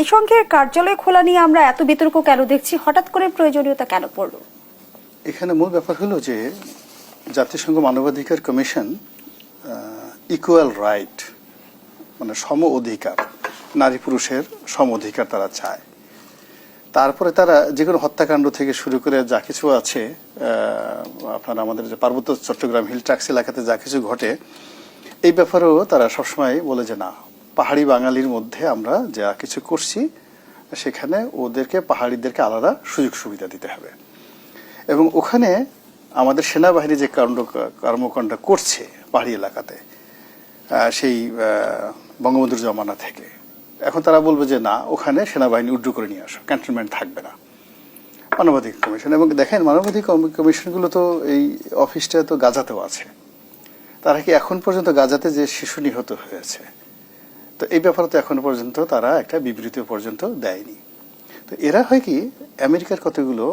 জাতিসংঘের কার্যালয় খোলা নিয়ে আমরা এত বিতর্ক কেন দেখছি? হঠাৎ করে প্রয়োজনীয়তা কেন পড়ল? এখানে মূল ব্যাপার হলো যে জাতিসংঘ মানবাধিকার কমিশন ইকুয়াল রাইট মানে সম অধিকার, নারী পুরুষের সম অধিকার তারা চায়। তারপরে তারা যে কোনো হত্যাকাণ্ড থেকে শুরু করে যা কিছু আছে আপনার আমাদের যে পার্বত্য চট্টগ্রাম, হিল ট্রাক্স এলাকাতে যা কিছু ঘটে, এই ব্যাপারেও তারা সবসময় বলে যে না। পাহাড়ি বাঙালির মধ্যে আমরা যা কিছু করছি, সেখানে ওদেরকে, পাহাড়িদেরকে আলাদা সুযোগ সুবিধা দিতে হবে। এবং ওখানে আমাদের সেনাবাহিনী যে কাণ্ড, কর্মকাণ্ড করছে পাহাড়ি এলাকাতে সেই বঙ্গবন্ধুর জমানা থেকে। এখন তারা বলবে যে না, ওখানে সেনাবাহিনী উড্ডু করে নিয়ে আসো, ক্যান্টনমেন্ট থাকবে না। মানবাধিকার কমিশন, এবং দেখেন মানবাধিকার কমিশনগুলো তো এই অফিসটা তো গাজাতেও আছে। তারা কি এখন পর্যন্ত গাজাতে যে শিশু নিহত হয়েছে তো এই ব্যাপারে তো এখন পর্যন্ত তারা একটা বিবৃতি পর্যন্ত দেয়নি। তো এরা হয় কি, আমেরিকার কতগুলো,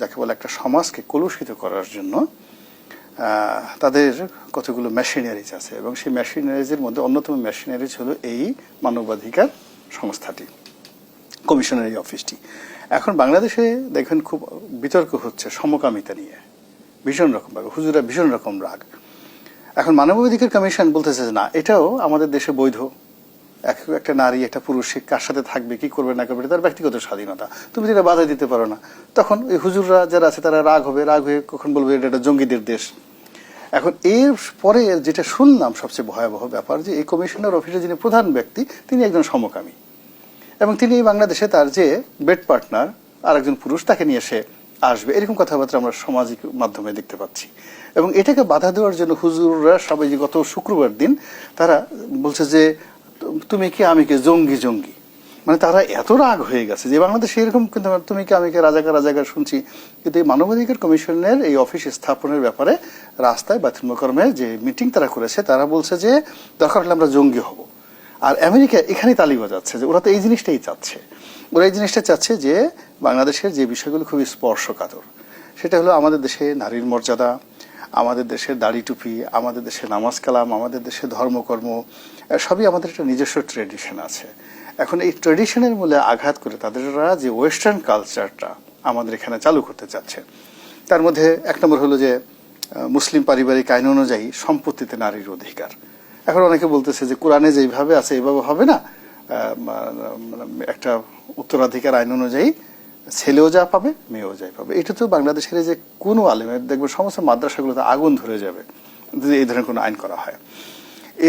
যাকে বলে একটা সমাজকে কলুষিত করার জন্য তাদের কতগুলো মেশিনারিজ আছে এবং সেই মেশিনারিজের মধ্যে অন্যতম মেশিনারিজ হলো এই মানবাধিকার সংস্থাটি, কমিশনারি অফিসটি। এখন বাংলাদেশে দেখেন খুব বিতর্ক হচ্ছে সমকামিতা নিয়ে, ভীষণ রকম ভাবে হুজুরা ভীষণ রকম রাগ। এখন মানবাধিকার কমিশন বলতেছে না, এটাও আমাদের দেশে বৈধ। এক- একটা নারী, একটা পুরুষ কার সাথে থাকবে, কি করবে, না করবে তার ব্যক্তিগত স্বাধীনতা। তুমি যেটা বাধা দিতে পারো না। তখন ওই হুজুররা যারা আছে, তারা রাগ হবে, রাগ হয়ে কখন বলবে, এটা একটা জঙ্গিদের দেশ। এখন এর পরে যেটা শুনলাম, সবচেয়ে ভয়াবহ ব্যাপার, যে এই কমিশনার অফিসে যিনি প্রধান ব্যক্তি, তিনি একজন সমকামী। এবং তিনি বাংলাদেশে তার যে বেড পার্টনার আর একজন পুরুষ, তাকে নিয়ে এসে আসবে। এরকম কথাবার্তা আমরা সামাজিক মাধ্যমে দেখতে পাচ্ছি। এবং এটাকে বাধা দেওয়ার জন্য হুজুররা সবাই যে গত শুক্রবার দিন তারা বলছে যে তুমি কি আমি কি জঙ্গি জঙ্গি? মানে তারা এত রাগ হয়ে গেছে যে বাংলাদেশে এরকম কিন্তু তুমি কি আমি কি রাজাকার রাজাকার শুনছি? কিন্তু এই মানবাধিকার কমিশনের এই অফিস স্থাপনের ব্যাপারে রাস্তায় বা তৃণমকর্মে যে মিটিং তারা করেছে, তারা বলছে যে দরকার হলে আমরা জঙ্গি হব। আর আমেরিকা এখানেই তালি বাজাচ্ছে যে ওরা তো এই জিনিসটাই চাচ্ছে। ওরা এই জিনিসটা চাচ্ছে যে বাংলাদেশের যে বিষয়গুলো খুবই স্পর্শকাতর, সেটা হলো আমাদের দেশে নারীর মর্যাদা আমাদের দেশের দাড়ি টুপি, আমাদের দেশে নামাজ কালাম, আমাদের দেশে ধর্মকর্ম সবই আমাদের একটা নিজস্ব ট্রেডিশন আছে। এখন এই ট্রেডিশনের মূলে আঘাত করে তাদেররা যে ওয়েস্টার্ন কালচারটা আমাদের এখানে চালু করতে চাচ্ছে। তার মধ্যে এক নম্বর হলো যে মুসলিম পারিবারিক আইন অনুযায়ী সম্পত্তিতে নারীর অধিকার। এখন অনেকে বলতেছে যে, কোরআনে যেভাবে আছে এইভাবে হবে না। একটা উত্তরাধিকার আইন অনুযায়ী ছেলেও যা পাবে, মেয়েও যাই পাবে। এটা তো বাংলাদেশের যে কোনো আলেমের দেখবে সমস্ত মাদ্রাসাগুলোতে আগুন ধরে যাবে, যদি এই ধরনের কোনো আইন করা হয়।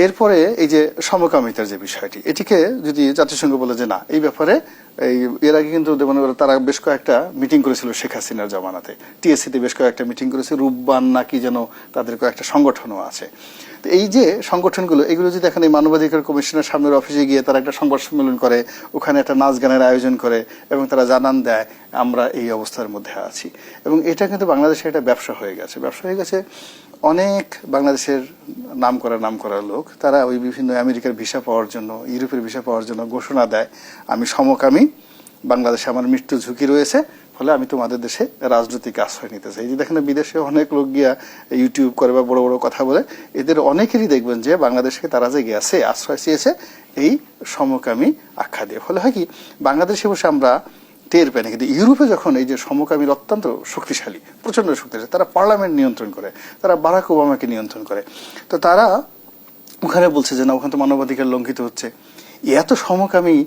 এরপরে এই যে সমকামিতার যে বিষয়টি, এটিকে যদি জাতিসংঘ বলে যে না, এই ব্যাপারে এই, এর আগে কিন্তু মনে করো তারা বেশ কয়েকটা মিটিং করেছিল শেখ হাসিনার জামানাতে। টিএসসিতে বেশ কয়েকটা মিটিং করেছে, রূপবান নাকি যেন তাদের কয়েকটা সংগঠনও আছে। তো এই যে সংগঠনগুলো, এগুলো যদি এখন এই মানবাধিকার কমিশনের সামনের অফিসে গিয়ে তারা একটা সংবাদ সম্মেলন করে, ওখানে একটা নাচ গানের আয়োজন করে এবং তারা জানান দেয়, আমরা এই অবস্থার মধ্যে আছি। এবং এটা কিন্তু বাংলাদেশে একটা ব্যবসা হয়ে গেছে। ব্যবসা হয়ে গেছে অনেক বাংলাদেশের নাম করা নাম করা লোক। তারা ওই বিভিন্ন আমেরিকার ভিসা পাওয়ার জন্য, ইউরোপের ভিসা পাওয়ার জন্য ঘোষণা দেয়, আমি সমকামী বাংলাদেশে আমার মৃত্যু ঝুঁকি রয়েছে, ফলে আমি তোমাদের দেশে রাজনৈতিক আশ্রয় নিতে চাই। যে দেখেন, বিদেশে অনেক লোক গিয়া ইউটিউব করে বা বড় বড় কথা বলে, এদের অনেকেরই দেখবেন যে বাংলাদেশে তারা যে গেছে, আশ্রয় চেয়েছে, এই সমকামী আখ্যা দিয়ে। ফলে হয় কি, বাংলাদেশে বসে আমরা টের পাই না, কিন্তু ইউরোপে যখন এই যে সমকামীর অত্যন্ত শক্তিশালী প্রচণ্ড শক্তিশালী, তারা পার্লামেন্ট নিয়ন্ত্রণ করে, তারা বারাক ওবামাকে নিয়ন্ত্রণ করে, তো তারা ওখানে বলছে যে, না, ওখানে তো মানবাধিকার লঙ্ঘিত হচ্ছে। এত সমকামী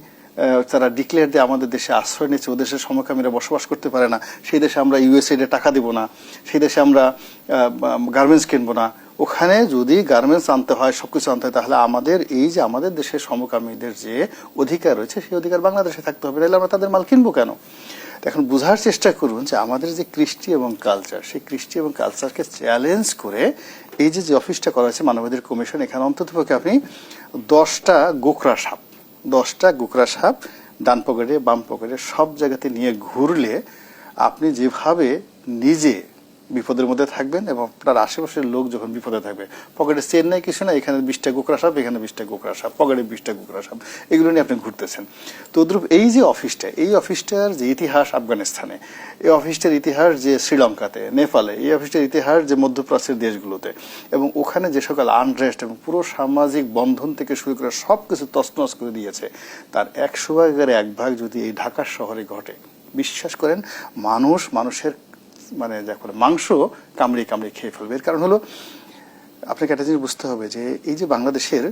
তারা ডিক্লেয়ার দিয়ে আমাদের দেশে আশ্রয় নিচ্ছে ও দেশের সমকামীরা বসবাস করতে পারে না। সেই দেশে আমরা ইউএসএডে টাকা দিব না। সেই দেশে আমরা গার্মেন্টস কিনবো না। ওখানে যদি গার্মেন্টস আনতে হয়, সবকিছু আনতে হয়, তাহলে আমাদের এই যে আমাদের দেশের সমকামীদের যে অধিকার রয়েছে, সেই অধিকার বাংলাদেশে থাকতে হবে। নাহলে আমরা তাদের মাল কিনবো কেন? এখন বোঝার চেষ্টা করুন যে আমাদের যে কৃষ্টি এবং কালচার সেই কৃষ্টি এবং কালচারকে চ্যালেঞ্জ করে এই যে যে অফিসটা করা হয়েছে, মানবাধিকার কমিশন, এখানে অন্ততপক্ষে আপনি দশটা গোকরা সাপ দশটা গোকরা সাপ ডান পকেটে বাম পকেটে সব জায়গাতে নিয়ে ঘুরলে আপনি যেভাবে নিজে বিপদের মধ্যে থাকবেন এবং আপনার আশেপাশের লোক যখন বিপদে থাকবে, পকেটে চেন নাই, কিছু না এখানে বিশটা গোকরা সাপ, এখানে বিশটা গোকরা সাপ, পকেটে বিশটা গোকরা সাপ, এগুলো নিয়ে আপনি ঘুরতেছেন। তো দ্রুপ এই যে অফিসটা এই অফিসটার যে ইতিহাস আফগানিস্তানে, এই অফিসটার ইতিহাস যে শ্রীলঙ্কাতে, নেপালে, এই অফিসটার ইতিহাস যে মধ্যপ্রাচ্যের দেশগুলোতে, এবং ওখানে যে সকল আনরেস্ট এবং পুরো সামাজিক বন্ধন থেকে শুরু করে সব কিছু তছনছ করে দিয়েছে, তার একশো ভাগের এক ভাগ যদি এই ঢাকা শহরে ঘটে, বিশ্বাস করেন, মানুষ মানুষের মানে যা করে মাংস কামড়ে কামড়ে খেয়ে ফেলবে। এর কারণ হলো, আপনাকে একটা জিনিস বুঝতে হবে যে এই যে বাংলাদেশের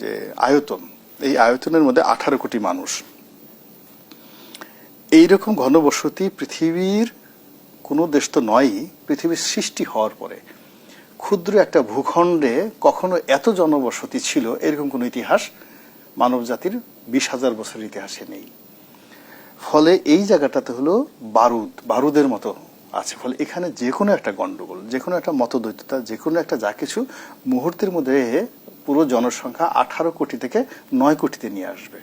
যে আয়তন, এই আয়তনের মধ্যে আঠারো কোটি মানুষ। এইরকম ঘনবসতি পৃথিবীর কোনো দেশ তো নয়ই, পৃথিবীর সৃষ্টি হওয়ার পরে। ক্ষুদ্র একটা ভূখণ্ডে কখনো এত জনবসতি ছিল, এরকম কোনো ইতিহাস মানব জাতির বিশ হাজার বছরের ইতিহাসে নেই। ফলে এই জায়গাটাতে হলো বারুদ, বারুদের মতো আছে। ফলে এখানে যে কোনো একটা গন্ডগোল যে কোনো একটা মতদ্বৈততা যে কোনো একটা যা কিছু মুহূর্তের মধ্যে পুরো জনসংখ্যা আঠারো কোটি থেকে নয় কোটিতে নিয়ে আসবে।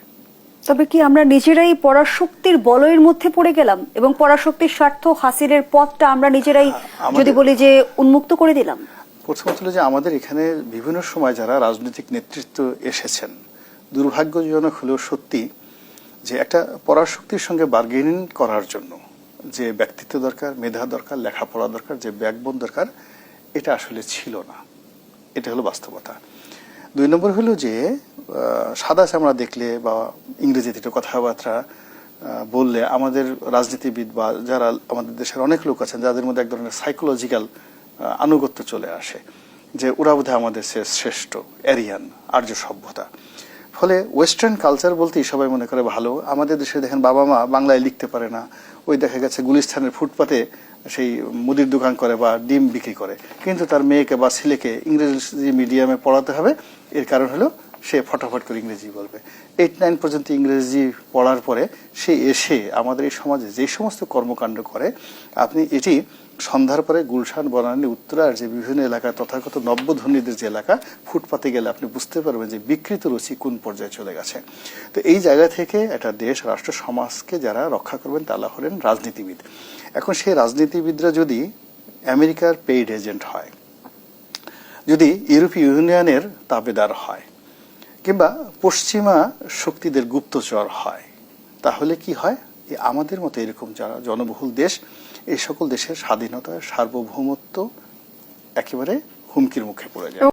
তবে কি আমরা নিজেরাই পরাশক্তির বলয়ের মধ্যে পড়ে গেলাম এবং পরাশক্তির স্বার্থ হাসিলের পথটা আমরা নিজেরাই যদি বলি যে উন্মুক্ত করে দিলাম? প্রথমত হলো যে আমাদের এখানে বিভিন্ন সময় যারা রাজনৈতিক নেতৃত্ব এসেছেন দুর্ভাগ্যজনক হলেও সত্যি যে একটা পরাশক্তির সঙ্গে বার্গেনিং করার জন্য যে ব্যক্তিত্ব দরকার, মেধা দরকার, লেখাপড়া দরকার, যে ব্যাকবোন দরকার, এটা আসলে ছিল না। এটা হলো বাস্তবতা। দুই নম্বর হলো যে সাদা চামড়া দেখলে বা ইংরেজিতে একটু কথাবার্তা বললে আমাদের রাজনীতিবিদ বা যারা আমাদের দেশের অনেক লোক আছেন, যাদের মধ্যে এক ধরনের সাইকোলজিক্যাল আনুগত্য চলে আসে, যে ওরা বোধহয় আমাদের সে শ্রেষ্ঠ এরিয়ান আর্য সভ্যতা। ফলে ওয়েস্টার্ন কালচার বলতেই সবাই মনে করে ভালো। আমাদের দেশে দেখেন বাবা মা বাংলায় লিখতে পারে না ওই দেখা গেছে গুলিস্থানের ফুটপাতে সেই মুদির দোকান করে বা ডিম বিক্রি করে। কিন্তু তার মেয়েকে বা ছেলেকে ইংরেজি মিডিয়ামে পড়াতে হবে। এর কারণ হলো সে ফটাফট করে ইংরেজি বলবে। এইট নাইন পর্যন্ত ইংরেজি পড়ার পরে সে এসে আমাদের এই সমাজে যে সমস্ত কর্মকাণ্ড করে, আপনি এটি সন্ধ্যার পরে গুলশান, বনানী, উত্তরার যে বিভিন্ন এলাকা তথাগত নব্যধনীদের যে এলাকা, ফুটপাতে গেলে আপনি বুঝতে পারবেন যে বিকৃত রুচি কোন পর্যায়ে চলে গেছে। তো এই জায়গা থেকে একটা দেশ, রাষ্ট্র, সমাজকে যারা রক্ষা করবেন, তারা হলেন রাজনীতিবিদ। এখন সেই রাজনীতিবিদরা যদি আমেরিকার পেইড এজেন্ট হয়, যদি ইউরোপীয় ইউনিয়নের তাবেদার হয় কিংবা পশ্চিমা শক্তিদের গুপ্তচর হয়, তাহলে কি হয়? যে আমাদের মতো এরকম যারা জনবহুল দেশ, এই সকল দেশের স্বাধীনতা সার্বভৌমত্ব একেবারে হুমকির মুখে পড়ে যায়।